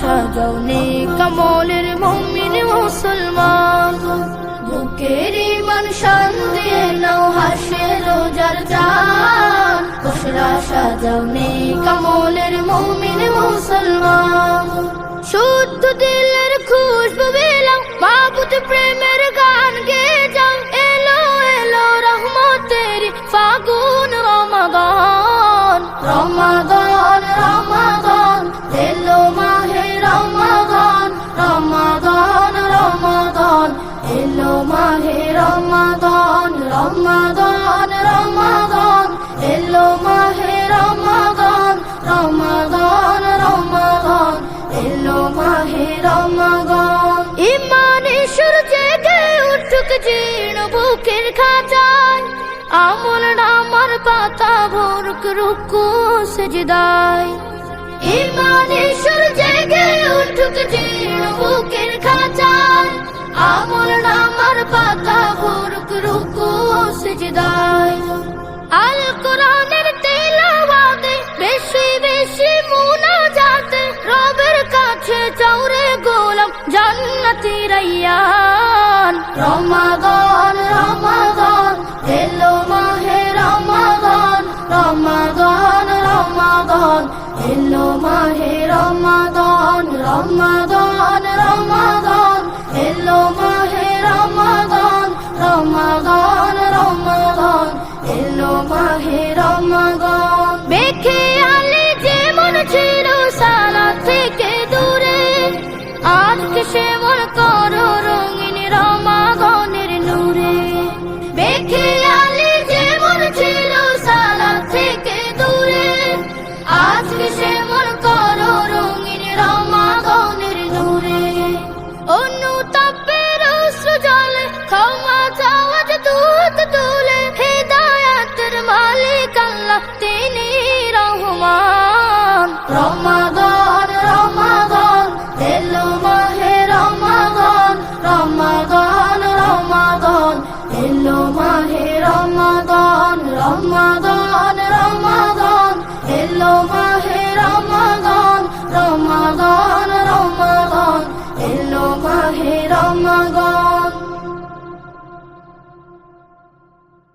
সাজাওনে কমলের মুমিন মুসলমান। বুকের ইমান শান দিয়ে নাও হাসের জরজান। খুশরা সাজাওনে মুমিন মুসলমান। শুদ্ধ দিলের খুশবু পেলাম মাবুদ প্রেমের গান গে যাও। এলো এলো রহমতের ফাগুন রমাদান। রমাদান রমাদান, এলো মাহে রমাদান রমাদান রমাদান। এলো মাহে রমাদান রমাদান। মাহে রমাদান ইমানে সূর্যে গে উঠুক জীর্ণ বুকের খাঁচায়। আমল নামার পাতা ভরুক রুকু সজদায়। ইমানে সূর্যে গে উঠুক জীর্ণ বুকের খাঁচায়। আমল জান্নাতি রাইয়ান রমাদান রমাদান এলো মাহে রমাদান রমাদান রমাদান এলো মাহে রমাদান রমাদান সেমন করো রঙিন রমাদানের নূরে। বেখে আলে যেমন ছিল সারা থেকে দূরে, আজকে সেমন করো রঙিন রমাদানের নূরে। অনুতাপের অশ্রু জলে ক্ষমা চাওয়াজ দুধ তুলে, হেদায়াতের মালিক আল্লাহ তিনি রহমান। রহমান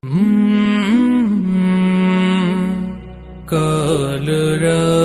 Mm-hmm. কালরা